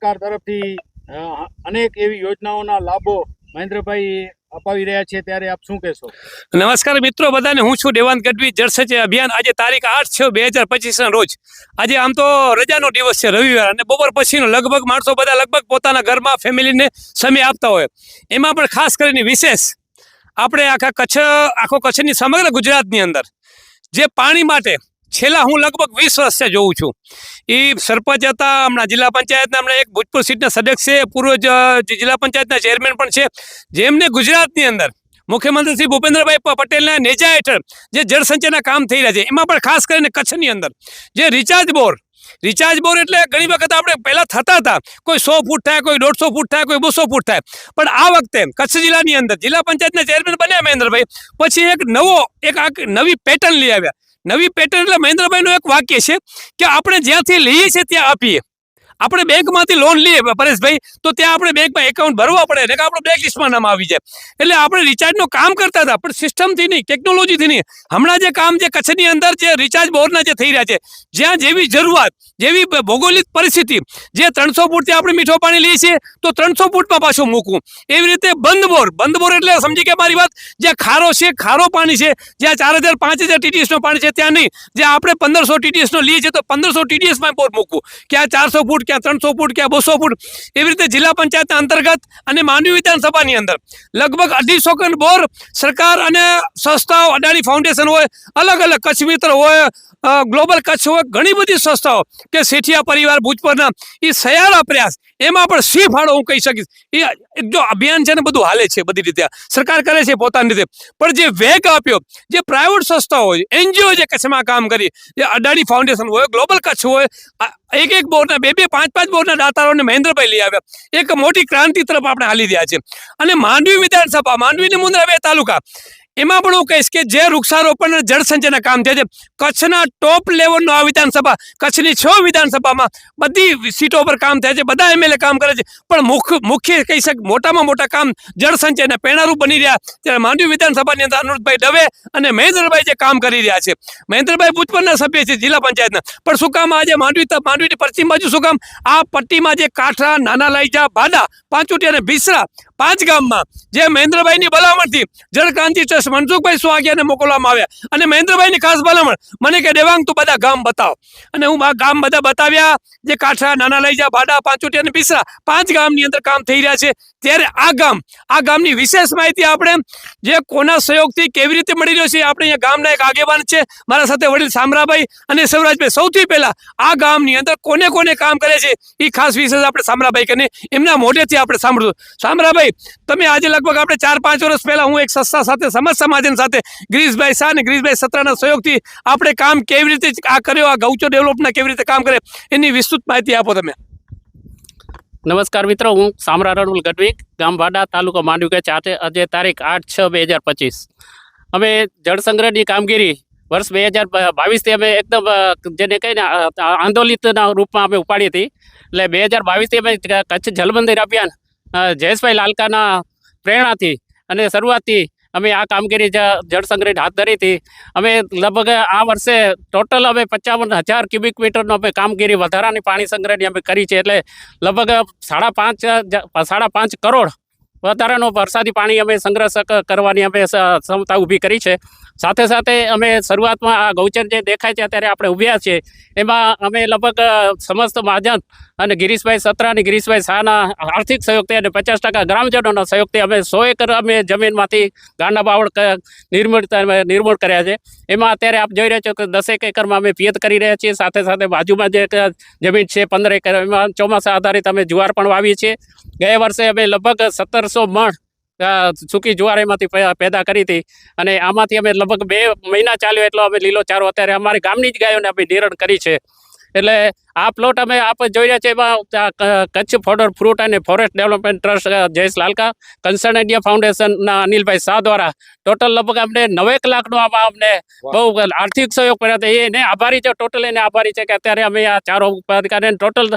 સરકાર તરફથી અનેક એવી યોજનાઓના લાભો મહેન્દ્રભાઈ અપાવી રહ્યા છે. ત્યારે આપ શું કહેશો? નમસ્કાર મિત્રો, બધાને. હું છું દેવાંત ગઢવી. જળ સંચય અભિયાન આજે તારીખ આઠ છ બે હજાર પચીસના રોજ. આજે આમ તો રજાનો દિવસ છે, રવિવાર. અને બપોર પછીનો લગભગ માણસો બધા લગભગ પોતાના ઘરમાં ફેમિલીને સમય આપતા હોય. એમાં પણ ખાસ કરીને વિશેષ આપણે આખા કચ્છ, આખો કચ્છની સમગ્ર ગુજરાતની અંદર જે પાણી માટે છેલ્લા હું લગભગ વીસ વર્ષે જોઉં છું. એ સરપંચ હતા, હમણાં જિલ્લા પંચાયતના, હમણાં એક ભૂતપૂર્વ સીટના સદસ્ય છે, પૂર્વ જિલ્લા પંચાયતના ચેરમેન પણ છે. જેમને ગુજરાતની અંદર મુખ્યમંત્રી શ્રી ભૂપેન્દ્રભાઈ પટેલના નેજા હેઠળ જે જળસંચયના કામ થઈ રહ્યા છે, એમાં પણ ખાસ કરીને કચ્છની અંદર જે રિચાર્જ બોર રિચાર્જ બોર એટલે ઘણી વખત આપણે પહેલાં થતા હતા, કોઈ સો ફૂટ થાય, કોઈ દોઢસો ફૂટ થાય, કોઈ બસો ફૂટ થાય. પણ આ વખતે કચ્છ જિલ્લાની અંદર જિલ્લા પંચાયતના ચેરમેન બન્યા મહેન્દ્રભાઈ, પછી એક નવો, એક નવી પેટર્ન લઈ આવ્યા. નવી પેટર્ન એટલે મહેન્દ્રભાઈનું એક વાક્ય છે કે આપણે જ્યાંથી લઈએ છીએ ત્યાં આપીએ. આપણે બેંકમાંથી લોન લઈએ પરેશભાઈ, તો ત્યાં આપણે બેંકમાં એકાઉન્ટ ભરવા પડે ને કે આપણું બ્લેક લિસ્ટમાં નામ આવી જાય. એટલે આપણે રિચાર્જનું કામ કરતા હતા, પણ સિસ્ટમથી નહીં ટેકનોલોજીથી નહીં. હમણાં જે કામ જે કચ્છની અંદર જે રિચાર્જ બોરના જે થઈ રહ્યા છે, જ્યાં જેવી જરૂરિયાત જેવી ભૌગોલિક પરિસ્થિતિ, જે ત્રણસો ફૂટથી આપણે મીઠો પાણી લઈએ છીએ, તો ત્રણસો ફૂટમાં પાછું મૂકવું. એવી રીતે બંધ બોર બંધ બોર એટલે સમજી કે મારી વાત જે ખારો છે, ખારો પાણી છે, જ્યાં ચાર હજાર, પાંચ હજાર ટીડીએસનું પાણી છે, ત્યાં નહીં. જે આપણે પંદરસો ટીડીએસનો લઈએ છીએ, તો પંદરસો ટીડીએસમાં બોર મૂકવું. ક્યાં ચારસો ફૂટ ક્યાં ત્રણસો ફૂટ ક્યાં બસો ફૂટ એવી રીતે જિલ્લા પંચાયતના અંતર્ગત અને માનવી વિધાનસભાની અંદર લગભગ અઢીસો કન બોર સરકાર અને સંસ્થાઓ અડાણી ફાઉન્ડેશન હોય, અલગ અલગ કચ્છ મિત્ર હોય ગ્લોબલ કચ્છ હોય, ઘણી બધી સંસ્થાઓ કે શેઠિયા પરિવાર, ભૂજપરના, એ સયારા પ્રયાસ, એમાં પણ સી ફાળો હું કહી શકીશ? એ જો અભિયાન છે ને બધું હાલે છે બધી રીતે. સરકાર કરે છે પોતાની રીતે. પણ જે વેગ આપ્યો, જે પ્રાઇવેટ સંસ્થાઓ હોય એનજીઓ જે કચ્છમાં કામ કરી, જે અડાણી ફાઉન્ડેશન હોય ગ્લોબલ કચ્છ હોય એક એક બોરના, બે બે, પાંચ પાંચ બોરના દાતારોને મહેન્દ્રભાઈ લઈ આવ્યા. એક મોટી ક્રાંતિ તરફ આપણે હાલી રહ્યા છે અને માંડવી વિધાનસભા, માંડવીની મુંદ્રા બે તાલુકા. એમાં પણ હું કહીશ કે જે વૃક્ષારોપણ અને જળસંચયના કામ થયા છે, કચ્છના ટોપ લેવલનું આ વિધાનસભા, કચ્છની છ વિધાનસભામાં બધી સીટો પર કામ થયા છે, બધા એમએલએ કામ કરે છે. પણ મુખ્ય મુખ્ય કહી શક, મોટામાં મોટા કામ જળસંચયના પેણારૂપ બની રહ્યા. ત્યારે માંડવી વિધાનસભાની અંદર અનુરૂધભાઈ દવે અને મહેન્દ્રભાઈ જે કામ કરી રહ્યા છે. મહેન્દ્રભાઈ ભૂતપૂર્વના સભ્ય છે, જિલ્લા પંચાયતના. પણ શું કામ આજે માંડવી માંડવીની પશ્ચિમ બાજુ શું કામ? આ પટ્ટીમાં જે કાંઠા, નાના લાઈજા ભાડા પાંચોટી અને ભીસરા પાંચ ગામમાં, જે મહેન્દ્રભાઈની ભલામણથી જળક્રાંતિ ટ્રસ્ટ મનસુખભાઈ સુહાગિયાને મોકલવામાં આવ્યા. અને મહેન્દ્રભાઈની ખાસ ભલામણ, મને કે દેવાંગ, તું બધા ગામ બતાવ. અને હું આ ગામ બધા બતાવ્યા, જે કાંઠા નાના લઈ જા, ભાડા પાંચોટી અને પીસરા, પાંચ ગામની અંદર કામ થઈ રહ્યા છે. ત્યારે આ ગામ, આ ગામની વિશેષ માહિતી આપણે જે કોના સહયોગથી કેવી રીતે મળી રહ્યો છે આપણે અહીંયા ગામના એક આગેવાન છે, મારા સાથે વડીલ સામરાભાઈ અને સૌરાજભાઈ. સૌથી પહેલા આ ગામની અંદર કોને કોને કામ કરે છે એ ખાસ વિશેષ આપણે સામરાભાઈ કને એમના મોઢેથી આપણે સાંભળ્યું સામરાભાઈ તમે આજે લગભગ આપણે ચાર, પાંચ વર્ષ પહેલા હું એક સંસ્થા સાથે, સમાજ સમાજન સાથે ગ્રીશભાઈ શાહ અને ગ્રીશભાઈ સત્રાના સહયોગથી આપણે કામ કેવી રીતે આ કર્યો, આ ગૌચો ડેવલપના કેવી રીતે કામ કરે, એની વિસ્તૃત માહિતી આપો તમે. નમસ્કાર મિત્રો, હું સામરા રણુલ ગઢવી, ગામ વાડા, તાલુકો માંડવી કચ્છ આજે આજે તારીખ આઠ, છ, બે હજાર પચીસ. અમે જળ સંગ્રહની કામગીરી વર્ષ બે હજાર બાવીસથી અમે એકદમ જેને કહીને આંદોલિતના રૂપમાં અમે ઉપાડી હતી. એટલે બે હજાર બાવીસથી અમે કચ્છ જલમંદિર અભિયાન જયેશભાઈ લાલકાના પ્રેરણાથી અને શરૂઆતથી અમે આ કામગીરી જળ સંગ્રહ હાથ ધરી હતી. અમે લગભગ આ વર્ષે ટોટલ અમે પચાવન હજાર ક્યુબિક મીટરનો અમે કામગીરી વધારાની પાણી સંગ્રહની અમે કરી છે. એટલે લગભગ સાડા પાંચ સાડા પાંચ કરોડ વધારાનો વરસાદી પાણી અમે સંગ્રહ કરવાની અમે ક્ષમતા ઊભી કરી છે. સાથે સાથે અમે શરૂઆતમાં આ ગૌચર જે દેખાય છે અત્યારે આપણે ઊભ્યા છીએ, એમાં અમે લગભગ સમસ્ત મહાજન અને ગિરીશભાઈ સત્રા અને ગિરીશભાઈ શાહના આર્થિક સહયોગથી અને પચાસ ટકા ગ્રામજનોના સહયોગથી અમે સો એકર અમે જમીનમાંથી ગાંડા બાવળ નિર્મૂળ નિર્મૂળ કર્યા છે. એમાં અત્યારે આપ જોઈ રહ્યા છો કે દસેક એકરમાં અમે પિયત કરી રહ્યા છીએ. સાથે સાથે બાજુમાં જે જમીન છે પંદર એકર, એમાં ચોમાસા આધારિત અમે જુવાર પણ વાવીએ છીએ. ગયા વર્ષે અમે લગભગ સત્તરસો મણ સૂકી જુવાર એમાંથી પેદા કરી હતી. અને આમાંથી અમે લગભગ બે મહિના ચાલ્યો એટલો અમે લીલો ચારો. અત્યારે અમારી ગામની જ ગાયોને અમે નિરણ કરી છે. એટલે આ પ્લોટ અમે આપ જોઈ રહ્યા છે એમાં કચ્છ ફોડર ફ્રૂટ અને forest development trust Jayesh Lalka concern India ફાઉન્ડેશનના અનિલભાઈ શાહ દ્વારા. ટોટલ લગભગ અમને નવેક લાખનો આમાં અમને બહુ આર્થિક સહયોગ કર્યો હતો. એને આભારી છે ટોટલ એને આભારી છે કે અત્યારે અમે આ ચારો ઉત્પાદન ટોટલ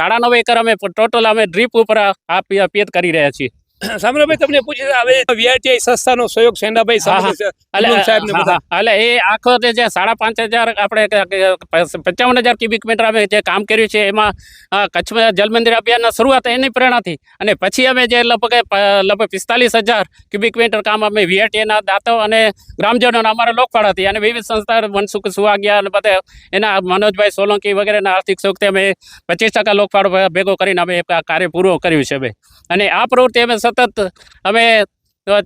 સાડા નવ એકર અમે ટોટલ અમે ડ્રીપ ઉપર આ પિયત કરી રહ્યા છીએ. સામરાભાઈ તમને પૂછી હવે વીઆરટીઆઈ સંસ્થાનો સહયોગ સેનાભાઈ. એટલે એ આખો તે જે સાડા પાંચ હજાર આપણે પંચાવન હજાર ક્યુબિક મીટર અમે જે કામ કર્યું છે એમાં કચ્છમાં જલ મંદિર અભિયાનના શરૂઆત એની પ્રેરણાથી. અને પછી અમે જે લગભગ લગભગ પિસ્તાલીસ હજાર ક્યુબિક મીટર કામ અમે વીઆરટીના દાતાઓ અને ગ્રામજનોના અમારા લોકફાળાથી અને વિવિધ સંસ્થા મનસુખ સુવાગ્યા અને બધા એના મનોજભાઈ સોલંકી વગેરેના આર્થિક સહયોગથી અમે પચીસ ટકા લોકફાળ ભેગો કરીને અમે કાર્ય પૂરું કર્યું છે અને આ પ્રવૃત્તિ અમે સતત અમે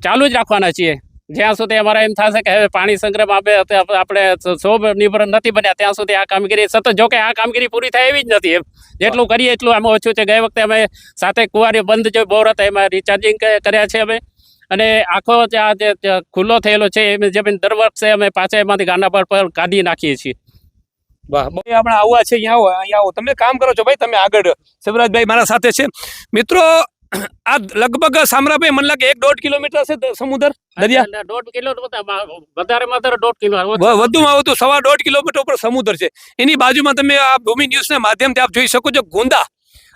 ચાલુ જ રાખવાના છીએ. જ્યાં સુધી અમારે એમ થશે કે હવે પાણી સંગ્રહમાં આપણે સો નિર્ભર નથી બન્યા ત્યાં સુધી આ કામગીરી સતત જોકે આ કામગીરી પૂરી થાય એવી જ નથી એમ. જેટલું કરીએ એટલું આમાં ઓછું છે. ગઈ વખતે અમે સાથે કુવારી બંધ જે બોર હતા એમાં રિચાર્જિંગ કર્યા છે અમે. અને આખો જે આ જે ખુલ્લો થયેલો છે એ જમીન દર વર્ષે અમે પાછા એમાંથી ગાના પર પર કાઢી નાખીએ છીએ. આપણે આવવા છે અહીંયા આવો અહીંયા આવો. તમે કામ કરો છો ભાઈ તમે આગળ. શિવરાજભાઈ મારા સાથે છે. મિત્રો આ લગભગ સામરાભાઈ મને લાગે એક દોઢ કિલોમીટર છે સમુદ્ર દરિયા? દોઢ કિલો વધારે વધારે દોઢ કિલો વધુમાં વધુ સવા દોઢ કિલોમીટર ઉપર સમુદ્ર છે. એની બાજુમાં તમે આ ભૂમિ ન્યૂઝના માધ્યમથી આપ જોઈ શકો છો ગુંદા.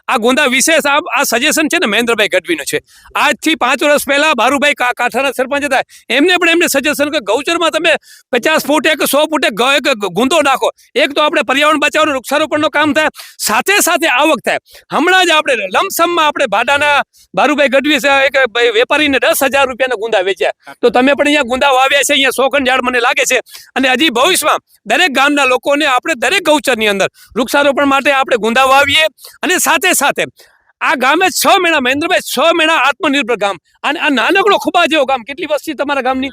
આ ગુંદા વિશેષ આ આ સજેશન છે ને મહેન્દ્રભાઈ ગઢવીનું છે. આજથી પાંચ વર્ષ પહેલા ભારુભાઈ કાંઠાના સરપંચ હતા. એમને પણ એમને સજેશન કે ગૌચરમાં તમે પચાસ ફૂટ એક સો ફૂટ એક ગુંદો નાખો. એક તો આપણે પર્યાવરણ બચાવવાનું, વૃક્ષારોપણનું કામ થાય. સાથે સાથે આવક થાય. હમણાં જ આપણે લમસમમાં આપણે ભાડાના ભારુભાઈ ગઢવી એક વેપારીને દસ હજાર રૂપિયાના ગુંદા વેચ્યા. તો તમે પણ અહીંયા ગુંદા વાવ્યા છે, અહીંયા સોખંડ ઝાડ મને લાગે છે. અને હજી ભવિષ્યમાં દરેક ગામના લોકોને આપણે દરેક ગૌચરની અંદર વૃક્ષારોપણ માટે આપણે ગુંદા વાવીએ. અને સાથે સાથે. આ ગામે છ મહિના મહેન્દ્રભાઈ છ મહિના આત્મનિર્ભર ગામ. અને આ નાનકડો ખુબા જેવો ગામ. કેટલી વસ્તી તમારા ગામની?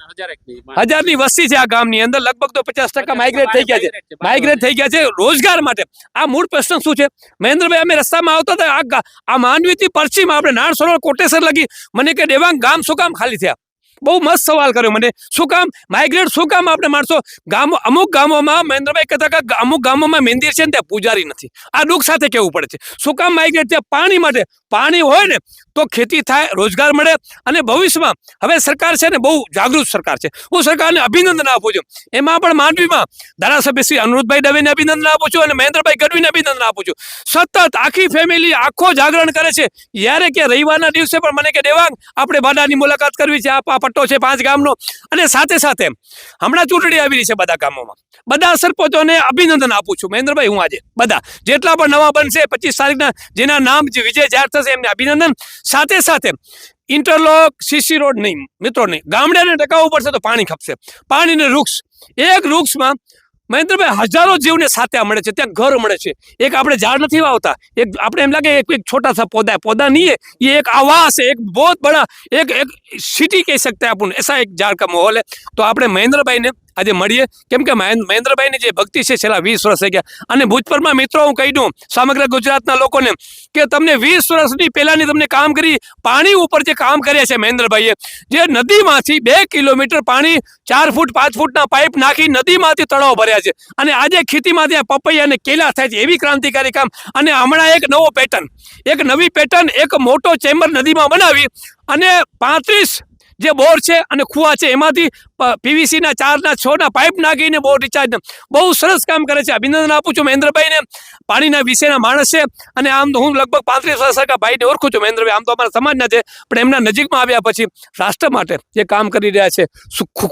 હજારની વસ્તી છે આ ગામની અંદર. લગભગ તો પચાસ ટકા માઇગ્રેટ થઈ ગયા છે. માઇગ્રેટ થઈ ગયા છે રોજગાર માટે. આ મૂળ પ્રશ્ન શું છે? મહેન્દ્રભાઈ અમે રસ્તામાં આવતા હતા. આ આ માંડવીથી પરચીમાં આપણે નાણ સરોવર કોટેશ્વર લગી મને કે દેવાંગ ગામ શું ગામ ખાલી થયા? બહુ મસ્ત સવાલ કર્યો મને. શું કામ? માઇગ્રેટ શું કામ આપણે માણસો? ગામો અમુક ગામોમાં મહેન્દ્રભાઈ કહેતા કે અમુક ગામોમાં મંદિર છે ને ત્યાં પૂજારી નથી. આ દુઃખ સાથે કહેવું પડે છે. શું કામ માઇગ્રેટ ત્યાં પાણી માટે. પાણી હોય ને તો ખેતી થાય, રોજગાર મળે અને ભવિષ્યમાં હવે સરકાર છે ને બહુ જાગૃત સરકાર છે. હું સરકારને અભિનંદન આપું છું. એમાં પણ માંડવીમાં ધારાસભ્ય શ્રી અનુરોધભાઈ દવેને અભિનંદન આપું છું અને મહેન્દ્રભાઈ ગઢવીને અભિનંદન આપું છું. સતત આખી ફેમિલી આખો જાગરણ કરે છે. યારે કે રવિવારના દિવસે પણ મને કે દેવાંગ, આપણે બાડાની મુલાકાત કરવી છે. આ આ પટ્ટો છે પાંચ ગામનો. અને સાથે સાથે હમણાં ચૂંટણી આવી રહી છે બધા ગામોમાં. બધા સરપંચોને અભિનંદન આપું છું. મહેન્દ્રભાઈ, હું આજે બધા જેટલા પણ નવા બનશે પચીસ તારીખના જેના નામ જે વિજય જાહેર થશે એમને અભિનંદન. સાથે સાથે ઇન્ટરલોક, સીસી રોડ નહીં, મિત્રો નહીં. ગામડાને ટકાવવું પડશે તો પાણી ખપશે. પાણીને વૃક્ષ, એક વૃક્ષમાં મહેન્દ્રભાઈ, હજારો જીવને સાથે મળે છે, ત્યાં ઘર મળે છે. એક આપણે ઝાડ નથી વાવતા, એક આપણે એમ લાગે એક છોટા સા પૌધા પૌધા નહીં એ એક આવાસ, એક બહુ બડા, એક એક સિટી કહી શકતા આપણને, એસા એક ઝાડ કા માહોલ હે. તો આપણે મહેન્દ્રભાઈને આજે મળીએ. કેમ કે મહેન્દ્રભાઈની જે ભક્તિ છે છેલ્લા વીસ વર્ષ થઈ ગયા. અને ભૂજપરમાં મિત્રો હું કહી દઉં સમગ્ર ગુજરાતના લોકોને કે તમને વીસ વર્ષની પહેલાંની તમને કામ કરી, પાણી ઉપર જે કામ કર્યા છે મહેન્દ્રભાઈએ, જે નદીમાંથી બે કિલોમીટર પાણી ચાર ફૂટ, પાંચ ફૂટના પાઇપ નાખી નદીમાંથી તળાવ ભર્યા છે. અને આજે ખેતીમાંથી આ પપૈયા અને કેલા થાય છે, એવી ક્રાંતિકારી કામ. અને હમણાં એક નવો પેટર્ન એક નવી પેટર્ન એક મોટો ચેમ્બર નદીમાં બનાવી અને પાંત્રીસ જે બોર છે અને કુવા છે, એમાંથી પીવીસી ના ચાર ના છ ના પાઇપ નાખીને બહુ રિચાર્જ બહુ સરસ કામ કરે છે. અભિનંદન આપું છું મહેન્દ્રભાઈને. પાણીના વિષયના માણસ છે અને આમ તો હું લગભગ પાંત્રીસ વર્ષ का ભાઈને ઓળખું છું મહેન્દ્રભાઈ. આમ તો અમારા સમાજના છે, પણ એમના નજીકમાં આવ્યા પછી રાષ્ટ્ર માટે જે કામ કરી રહ્યા છે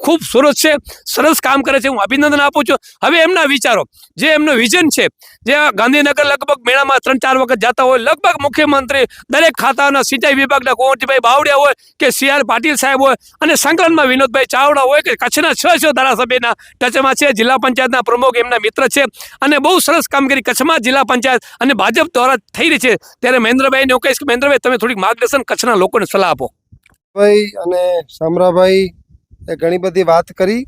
ખૂબ સરસ છે, સરસ કામ કરે છે. હું અભિનંદન આપું છું. હવે એમના વિચારો, જે એમનું વિઝન છે, જે ગાંધીનગર લગભગ મેળામાં ત્રણ ચાર વખત જતા હોય, લગભગ મુખ્યમંત્રી દરેક ખાતાના સિંચાઈ વિભાગના કુંવરજીભાઈ બાવડિયા હોય કે સી આર પાટીલ સાહેબ હોય અને સંકલનમાં વિનોદભાઈ ચાવડા હોય કે કચ્છના છ છ ધારાસભ્યના ટચમાં છે, જિલ્લા પંચાયતના પ્રમુખ એમના મિત્ર છે અને બહુ સરસ કામગીરી કચ્છમાં જિલ્લા પંચાયત અને ભાજપ દ્વારા થઈ રહી છે. ત્યારે મહેન્દ્રભાઈને હું કહીશ કે મહેન્દ્રભાઈ, તમે થોડીક માર્ગદર્શન કચ્છના લોકોને સલાહ આપો. ભાઈ અને સામરાભાઈ એ ઘણી બધી વાત કરી.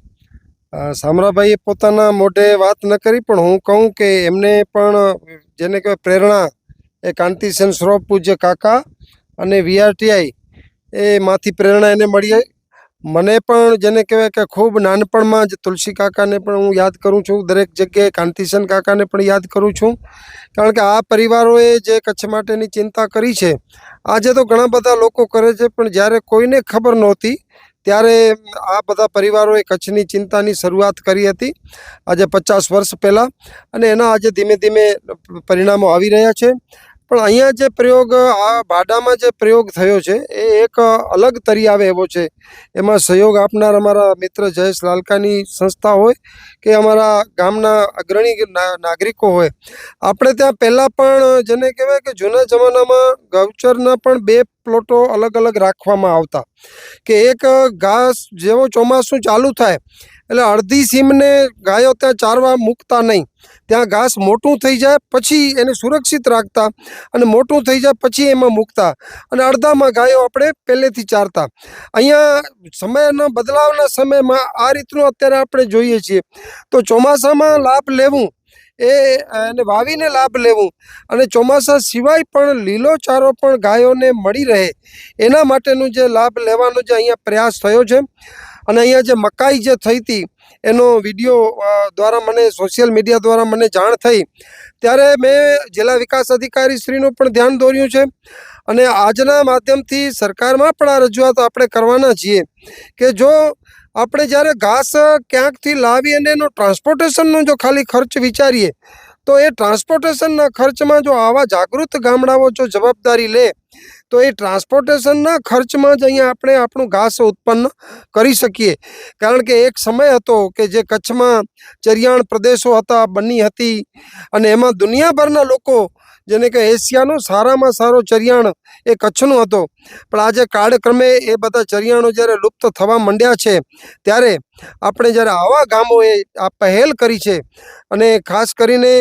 સામરાભાઈએ પોતાના મોઢે વાત ન કરી, પણ હું કહું કે એમને પણ જેને કહેવાય પ્રેરણા એ કાંતિસેન સ્વરૂપ પૂજ્ય કાકા અને વીઆરટીઆઈ એમાંથી પ્રેરણા એને મળી મને પણ જેને કહેવાય કે ખૂબ નાનપણમાં જ તુલસી કાકાને પણ હું યાદ કરું છું. દરેક જગ્યાએ કાંતિસન કાકાને પણ યાદ કરું છું. કારણ કે આ પરિવારોએ જે કચ્છ માટેની ચિંતા કરી છે, આજે તો ઘણા બધા લોકો કરે છે, પણ જ્યારે કોઈને ખબર નહોતી, ત્યારે આ બધા પરિવારોએ કચ્છની ચિંતાની શરૂઆત કરી હતી, આજે પચાસ વર્ષ પહેલાં. અને એના આજે ધીમે ધીમે પરિણામો આવી રહ્યા છે. પણ અહીંયા જે પ્રયોગ, આ ભાડામાં જે પ્રયોગ થયો છે, એ એક અલગ તરી આવે એવો છે. એમાં સહયોગ આપનાર અમારા મિત્ર જયેશ લાલકાની સંસ્થા હોય કે અમારા ગામના અગ્રણી નાગરિકો હોય. આપણે ત્યાં પહેલાં પણ જેને કહેવાય કે જૂના જમાનામાં ગૌચરના પણ બે પ્લોટો અલગ અલગ રાખવામાં આવતા. કે એક ઘાસ જેવો ચોમાસું ચાલુ થાય, એટલે અડધી સીમને ગાયો ત્યાં ચારવા મૂકતા નહીં. ત્યાં ઘાસ મોટું થઈ જાય, પછી એને સુરક્ષિત રાખતા અને મોટું થઈ જાય, પછી એમાં મૂકતા અને અડધામાં ગાયો આપણે પહેલેથી ચારતા. અહીંયા સમયના બદલાવના સમયમાં આ રીતનું અત્યારે આપણે જોઈએ છીએ. તો ચોમાસામાં લાભ લેવું એ એને વાવીને લાભ લેવું અને ચોમાસા સિવાય પણ લીલો ચારો પણ ગાયોને મળી રહે. એના માટેનું જે લાભ લેવાનો જે અહીંયા પ્રયાસ થયો છે. અને અહીંયા જે મકાઈ જે થઈ હતી, એનો વીડિયો દ્વારા મને સોશિયલ મીડિયા દ્વારા મને જાણ થઈ. ત્યારે મેં જિલ્લા વિકાસ અધિકારી શ્રીનું પણ ધ્યાન દોર્યું છે. અને આજના માધ્યમથી સરકારમાં પણ આ રજૂઆત આપણે કરવાના છીએ કે જો આપણે જ્યારે ઘાસ ક્યાંકથી લાવી અને એનો ટ્રાન્સપોર્ટેશનનો જો ખાલી ખર્ચ વિચારીએ, તો એ ટ્રાન્સપોર્ટેશનના ખર્ચમાં જો આવા જાગૃત ગામડાઓ જો જવાબદારી લે તો એ ટ્રાન્સપોર્ટેશનના ખર્ચમાં જ અહીંયા આપણે આપણું ઘાસ ઉત્પન્ન કરી શકીએ. કારણ કે એક સમય હતો કે જે કચ્છમાં ચરિયાણ પ્રદેશો હતા, બની હતી અને એમાં દુનિયાભરના લોકો, જેને કે એશિયાનો સારામાં સારો ચરિયાણ એ કચ્છનો હતો. પણ આજે કાળક્રમે એ બધા ચરિયાણો જ્યારે લુપ્ત થવા માંડ્યા છે, ત્યારે આપણે જ્યારે આવા ગામોએ આ પહેલ કરી છે અને ખાસ કરીને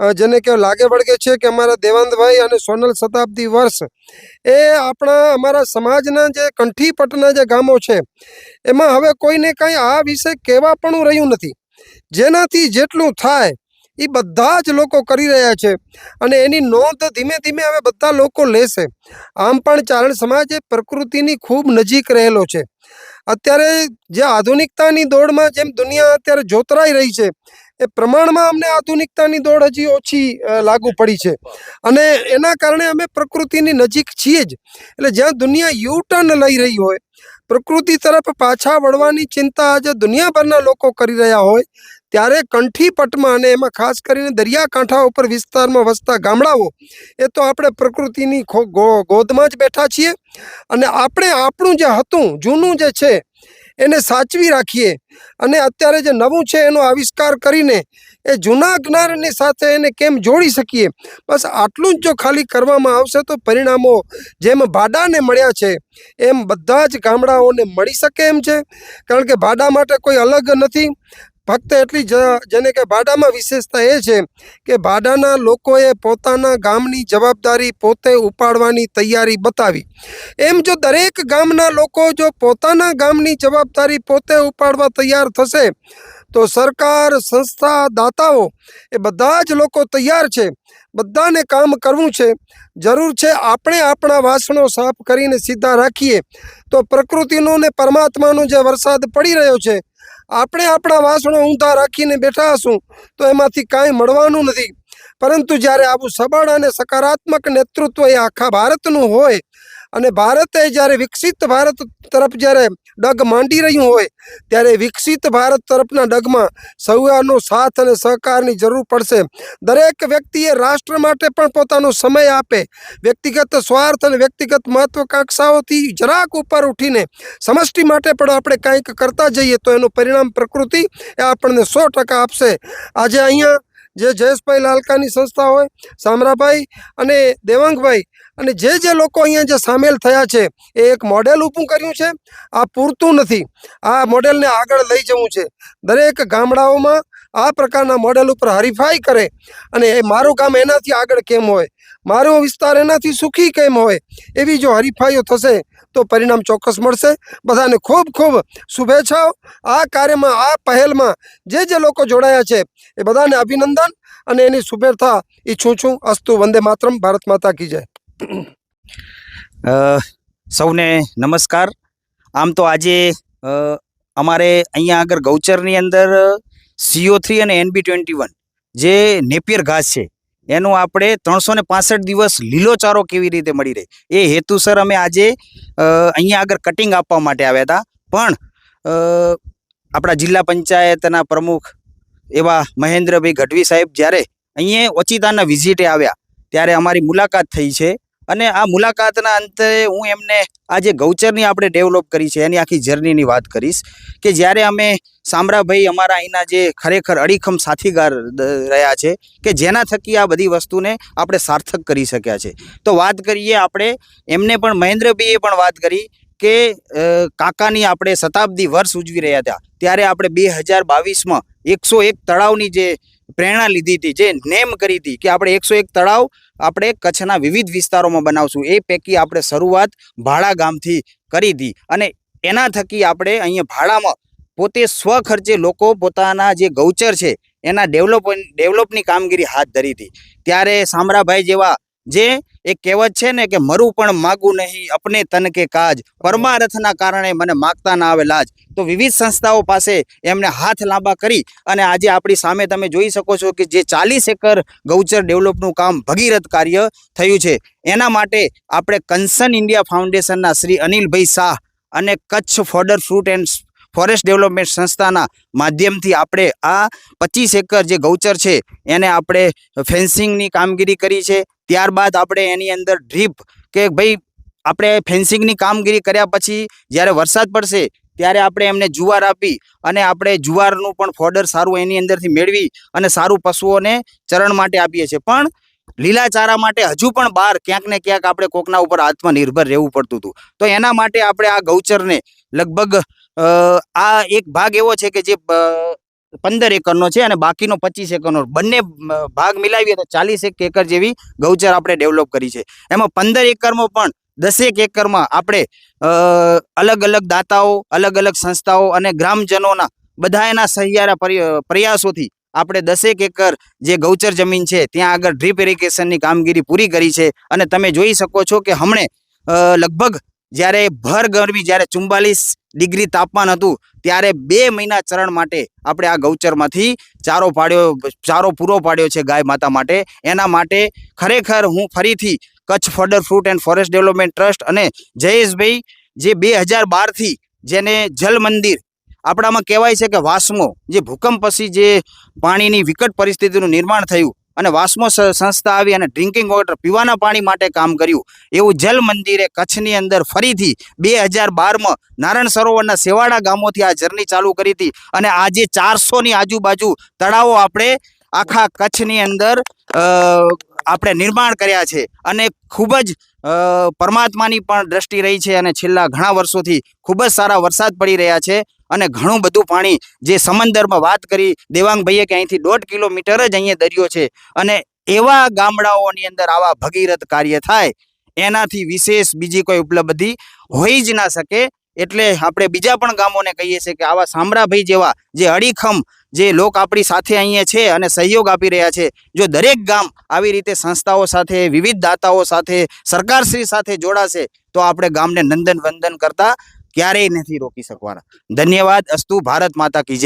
જેને કે લાગે વળગે છે કે અમારા દેવાંતભાઈ અને સોનલ શતાબ્દી વર્ષ, એ આપણા, અમારા સમાજના જે કંઠીપટના જે ગામો છે, એમાં હવે કોઈને કાંઈ આ વિશે કહેવા પણ રહ્યું નથી. જેનાથી જેટલું થાય એ બધા જ લોકો કરી રહ્યા છે અને એની નોંધ ધીમે ધીમે હવે બધા લોકો લેશે. આમ પણ ચારણ સમાજ એ પ્રકૃતિની ખૂબ નજીક રહેલો છે. અત્યારે જે આધુનિકતાની દોડમાં જેમ દુનિયા અત્યારે જોતરાઈ રહી છે એ પ્રમાણમાં અમને આધુનિકતાની દોડ હજી ઓછી લાગુ પડી છે. અને એના કારણે અમે પ્રકૃતિની નજીક છીએ જ. એટલે જ્યાં દુનિયા યુ ટર્ન લઈ રહી હોય, પ્રકૃતિ તરફ પાછા વળવાની ચિંતા આજે દુનિયાભરના લોકો કરી રહ્યા હોય, ત્યારે કંઠીપટમાં અને એમાં ખાસ કરીને દરિયાકાંઠા ઉપર વિસ્તારમાં વસતા ગામડાઓ, એ તો આપણે પ્રકૃતિની ગોદમાં જ બેઠા છીએ. અને આપણે આપણું જે હતું, જૂનું જે છે એને સાચવી રાખીએ. અને અત્યારે જે નવું છે એનો આવિષ્કાર કરીને એ જૂના જ્ઞાનની સાથે એને કેમ જોડી શકીએ? બસ આટલું જ જો ખાલી કરવામાં આવશે તો પરિણામો જેમ ભાડાને મળ્યા છે, એમ બધા જ ગામડાઓને મળી શકે એમ છે. કારણ કે ભાડા માટે કોઈ અલગ નથી. ફક્ત એટલી જ, જેને કે ભાડામાં વિશેષતા એ છે કે ભાડાના લોકોએ પોતાના ગામની જવાબદારી પોતે ઉપાડવાની તૈયારી બતાવી. એમ જો દરેક ગામના લોકો જો પોતાના ગામની જવાબદારી પોતે ઉપાડવા તૈયાર થશે, તો સરકાર, સંસ્થા, દાતાઓ એ બધા જ લોકો તૈયાર છે. બધાને કામ કરવું છે. જરૂર છે આપણે આપણા વાસણો સાફ કરીને સીધા રાખીએ. તો પ્રકૃતિનો ને પરમાત્માનો જે વરસાદ પડી રહ્યો છે આપણે આપણા વાસણો ઊંધા રાખીને બેઠા હશું તો એમાંથી કાંઈ મળવાનું નથી. પરંતુ જ્યારે આવું સબળ અને સકારાત્મક નેતૃત્વ એ આખા ભારતનું હોય અને ભારતે જ્યારે વિકસિત ભારત તરફ જ્યારે ડગ માંડી રહ્યું હોય, ત્યારે વિકસિત ભારત તરફના ડગમાં સૌનો સાથ અને સહકારની જરૂર પડશે. દરેક વ્યક્તિએ રાષ્ટ્ર માટે પણ પોતાનો સમય આપે. વ્યક્તિગત સ્વાર્થ અને વ્યક્તિગત મહત્વકાંક્ષાઓથી જરાક ઉપર ઉઠીને સમષ્ટિ માટે પણ આપણે કંઈક કરતા જઈએ તો એનું પરિણામ પ્રકૃતિ એ આપણને સો ટકા આપશે. આજે અહીંયા જે જયેશભાઈ લાલકાની સંસ્થા હોય સામરાભાઈ અને દેવાંગભાઈ અને જે જે લોકો અહીંયા જે સામેલ થયા છે, એ એક મોડેલ ઊભું કર્યું છે. આ પૂરતું નથી. આ મોડેલને આગળ લઈ જવું છે. દરેક ગામડાઓમાં આ પ્રકારના મોડેલ ઉપર હરીફાઈ કરે અને એ મારું ગામ એનાથી આગળ કેમ હોય? મારો વિસ્તાર એનાથી સુખી કેમ હોય? એવી જો હરીફાઈઓ થશે, તો પરિણામ ચોક્કસ મળશે. બધાને ખૂબ ખૂબ શુભેચ્છાઓ. આ કાર્યમાં, આ પહેલમાં જે જે લોકો જોડાયા છે, એ બધાને અભિનંદન અને એની શુભેચ્છા ઈચ્છું છું. અસ્તુ વંદે માતરમ. ભારત માતા કી જય. સૌને નમસ્કાર. આમ તો આજે અમારે અહીંયા આગળ ગૌચરની અંદર સીઓ થ્રી અને એનબી ટ્વેન્ટી વન, જે નેપિયર ઘાસ છે, એનું આપણે ત્રણસો ને દિવસ લીલો ચારો કેવી રીતે મળી રહે? એ હેતુસર અમે આજે અહીંયા આગળ કટિંગ આપવા માટે આવ્યા હતા. પણ આપણા જિલ્લા પંચાયતના પ્રમુખ એવા મહેન્દ્રભાઈ ગઢવી સાહેબ જ્યારે અહીંયા ઓચિતાના વિઝિટે આવ્યા, ત્યારે અમારી મુલાકાત થઈ છે. અને આ મુલાકાતના અંતે હું એમને આ જે ગૌચરની આપણે ડેવલપ કરી છે, એની આખી જર્નીની વાત કરીશ કે જ્યારે અમે સામરાભાઈ અમારા અહીંના જે ખરેખર અડીખમ સાથીગાર રહ્યા છે કે જેના થકી આ બધી વસ્તુને આપણે સાર્થક કરી શક્યા છે. તો વાત કરીએ આપણે, એમને પણ મહેન્દ્રભાઈએ પણ વાત કરી કે કાકાની આપણે શતાબ્દી વર્ષ ઉજવી રહ્યા હતા. ત્યારે આપણે બે હજાર બાવીસમાં એકસો એક તળાવની જે પ્રેરણા લીધી હતી, જે નેમ કરી હતી કે આપણે એકસો એક તળાવ આપણે કચ્છના વિવિધ વિસ્તારોમાં બનાવશું. એ પૈકી આપણે શરૂઆત ભાડા ગામથી કરી હતી અને એના થકી આપણે અહીંયા ભાડામાં પોતે સ્વખર્ચે લોકો પોતાના જે ગૌચર છે, એના ડેવલપ ડેવલપની કામગીરી હાથ ધરી હતી. ત્યારે સામરાભાઈ જેવા જે એક કહેવત છે ને કે મરું પણ માગું નહીં, અપને તન કે કાજ. પરમારથના કારણે મને માગતા ના આવે લાજ. તો વિવિધ સંસ્થાઓ પાસે એમને હાથ લાંબા કરી અને આજે આપણી સામે તમે જોઈ શકો છો કે જે ચાલીસ એકર ગૌચર ડેવલપનું કામ ભગીરથ કાર્ય થયું છે. એના માટે આપણે કન્સર્ન ઇન્ડિયા ફાઉન્ડેશનના શ્રી અનિલભાઈ શાહ અને Kutch fodder fruit and forest development સંસ્થાના માધ્યમથી આપણે આ પચીસ એકર જે ગૌચર છે, એને આપણે ફેન્સિંગની કામગીરી કરી છે. ત્યારબાદ આપણે એની અંદર ડ્રીપ કે ભાઈ આપણે ફેન્સિંગની કામગીરી કર્યા પછી જ્યારે વરસાદ પડશે, ત્યારે આપણે એમને જુવાર આપી અને આપણે જુવારનું પણ ફોડર સારું એની અંદરથી મેળવી અને સારું પશુઓને ચરણ માટે આપીએ છીએ. પણ લીલા ચારા માટે હજુ પણ બહાર ક્યાંક ને ક્યાંક આપણે કોકના ઉપર આત્મનિર્ભર રહેવું પડતું હતું. તો એના માટે આપણે આ ગૌચરને લગભગ આ એક ભાગ એવો છે કે જે પંદર એકરનો છે અને બાકીનો પચીસ એકરનો. બંને ભાગ મિલાવીએ તો ચાલીસ એક એકર જેવી ગૌચર આપણે ડેવલપ કરી છે. એમાં પંદર એકરમાં પણ દસેક એકરમાં આપણે અલગ અલગ દાતાઓ, અલગ અલગ સંસ્થાઓ અને ગ્રામજનોના બધા એના સહિયારા પ્રયાસોથી આપણે દસેક એકર જે ગૌચર જમીન છે ત્યાં આગળ ડ્રીપ ઇરિગેશનની કામગીરી પૂરી કરી છે. અને તમે જોઈ શકો છો કે હમણે લગભગ જ્યારે ભર ગરમી, જ્યારે ચુમ્બાલીસ ડિગ્રી તાપમાન હતું, ત્યારે બે મહિના ચરણ માટે આપણે આ ગૌચરમાંથી ચારો પાડ્યો, ચારો પૂરો પાડ્યો છે ગાય માતા માટે. એના માટે ખરેખર હું ફરીથી Kutch fodder fruit and forest development trust અને જયેશભાઈ જે બે હજાર બારથી જેને જલ મંદિર, આપણામાં કહેવાય છે કે વાસમો, જે ભૂકંપ પછી જે પાણીની વિકટ પરિસ્થિતિનું નિર્માણ થયું અને વાસ્મો સંસ્થા આવી અને ડ્રિંકિંગ વોટર પીવાના પાણી માટે કામ કર્યું. એવું જલ મંદિરે કચ્છની અંદર ફરીથી બે હજાર બારમાં નારાયણ સરોવરના સેવાડા ગામોથી આ જર્ની ચાલુ કરી હતી. અને આજે ચારસોની આજુબાજુ તળાવો આપણે આખા કચ્છની અંદર અ, આપણે નિર્માણ કર્યા છે. અને ખૂબ જ પરમાત્માની પણ દ્રષ્ટિ રહી છે અને છેલ્લા ઘણા વર્ષોથી ખૂબ જ સારા વરસાદ પડી રહ્યા છે. અને ઘણું બધું પાણી જે સમંદરમાં વાત કરી, દેવાંગભાઈએ કે અહીંથી દોઢ કિલોમીટર જ અહીંયા દરિયો છે. અને એવા ગામડાઓની અંદર આવા ભગીરથ કાર્ય થાય, એનાથી વિશેષ બીજી કોઈ ઉપલબ્ધિ હોઈ જ ના શકે. એટલે આપણે બીજા પણ ગામોને કહીએ છીએ કે આવા સામરાભાઈ જેવા જે અડીખમ જે લોક આપણી સાથે અહીંયા છે અને સહયોગ આપી રહ્યા છે. જો દરેક ગામ આવી રીતે સંસ્થાઓ સાથે, વિવિધ દાતાઓ સાથે, સરકારશ્રી સાથે જોડાશે, તો આપણે ગામને નંદન વંદન કરતા ક્યારેય નથી રોકી શકવાના. ધન્યવાદ. અસ્તુ ભારત માતા કી